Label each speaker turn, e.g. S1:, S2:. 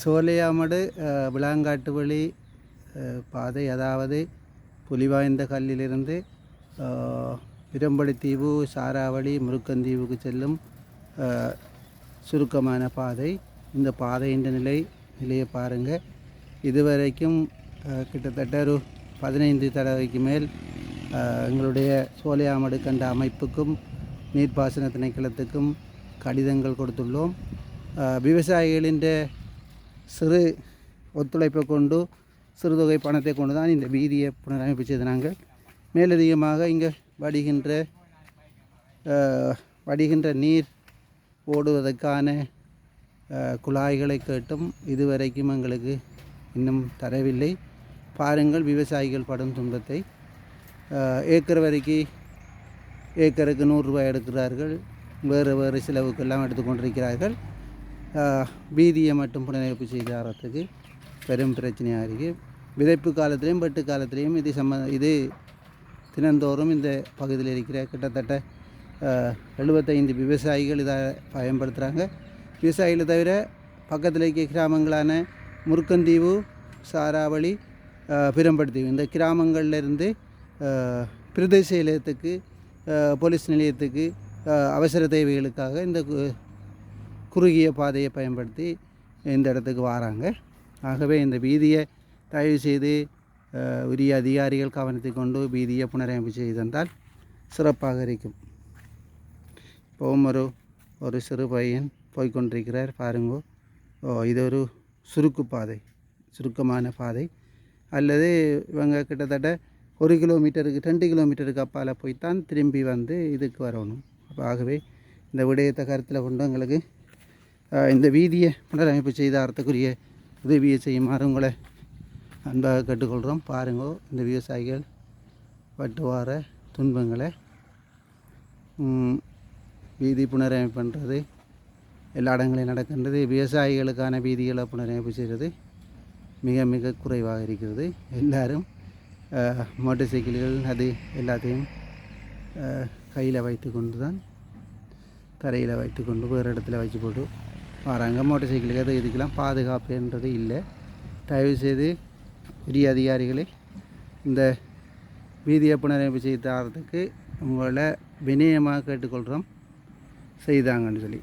S1: சோலையாமடு விளாங்காட்டு வழி பாதை அதாவது புலிவாய்ந்த கல்லிலிருந்து பிரம்படித்தீவு சாராவளி முருக்கந்தீவுக்கு செல்லும் சுருக்கமான பாதை. இந்த பாதையின் நிலை நிலையை பாருங்கள் இதுவரைக்கும் கிட்டத்தட்ட ஒரு பதினைந்து தடவைக்கு மேல் எங்களுடைய சோலையாமடு கண்ட அமைப்புக்கும் நீர்ப்பாசன திணைக்களத்துக்கும் கடிதங்கள் கொடுத்துள்ளோம். விவசாயிகளின் சிறு ஒத்துழைப்பை கொண்டு சிறுதொகை பணத்தை கொண்டு தான் இந்த வீதியை புனரமைப்பு நாங்கள் மேலதிகமாக இங்கே வடிகின்ற வடிகின்ற நீர் ஓடுவதற்கான குழாய்களை கேட்டும் இதுவரைக்கும் எங்களுக்கு இன்னும் தரவில்லை பாருங்கள் விவசாயிகள் படும் துன்பத்தை ஏக்கர் வரைக்கும் ஏக்கருக்கு நூறுரூவாய் எடுக்கிறார்கள் வேறு வேறு செலவுக்கெல்லாம் எடுத்துக்கொண்டிருக்கிறார்கள் வீதியை மட்டும் புனரமைப்பு செய்தாரத்துக்கு பெரும் பிரச்சனையாக இருக்குது விதைப்பு காலத்திலையும் வெட்டு காலத்திலையும் இது சம்ம இது தினந்தோறும் இந்த பகுதியில் இருக்கிற கிட்டத்தட்ட எழுபத்தைந்து விவசாயிகள் இதை பயன்படுத்துகிறாங்க விவசாயிகளை தவிர பக்கத்தில் இருக்க கிராமங்களான முருக்கந்தீவு சாராவளி பிரம்படுத்தீவு. இந்த கிராமங்கள்லேருந்து பிரதேச நிலையத்துக்கு போலீஸ் நிலையத்துக்கு அவசர தேவைகளுக்காக இந்த கு- குறுகிய பாதையை பயன்படுத்தி இந்த இடத்துக்கு வராங்க. ஆகவே இந்த வீதியை தயவு செய்து உரிய அதிகாரிகள் கவனத்தை கொண்டு வீதியை புனரமைப்பு செய்து தந்தால் சிறப்பாக இருக்கும். இப்போவும் ஒரு ஒரு சிறு பையன் போய்க்கொண்டிருக்கிறார். பாருங்கோ. ஓ இது ஒரு சுருக்கு பாதை சுருக்கமான பாதை. அல்லது இவங்க கிட்டத்தட்ட ஒரு கிலோமீட்டருக்கு ரெண்டு கிலோமீட்டருக்கு அப்பால் போய்த்தான் திரும்பி வந்து இதுக்கு வரணும். அப்போ ஆகவே இந்த விடயத்தை கருத்தில் கொண்டு எங்களுக்கு இந்த வீதியை புனரமைப்பு செய்த அறத்துக்குரிய உதவியை செய்யுமாறு உங்களை அன்பாக கேட்டுக்கொள்கிறோம். பாருங்கோ இந்த விவசாயிகள் பட்டு வார துன்பங்களை வீதி புனரமைப்பு பண்ணுறது எல்லா இடங்களையும் நடக்கின்றது. விவசாயிகளுக்கான வீதிகளை புனரமைப்பு செய்கிறது மிக மிக குறைவாக இருக்கிறது. எல்லாரும் மோட்டர் சைக்கிள்கள் அது எல்லாத்தையும் கையில் வைத்து கொண்டு தான் தரையில் வைத்து கொண்டு வேறு இடத்துல வச்சு போட்டு வராங்க. மோட்டர் சைக்கிளுக்கு அது இதுக்கெல்லாம் பாதுகாப்புன்றது இல்லை. தயவு செய்து உரிய அதிகாரிகளை இந்த வீதியை புனரமைப்பு செய்து தரத்துக்கு உங்களை வினயமாக கேட்டுக்கொள்கிறோம். செய்தாங்கன்னு சொல்லி.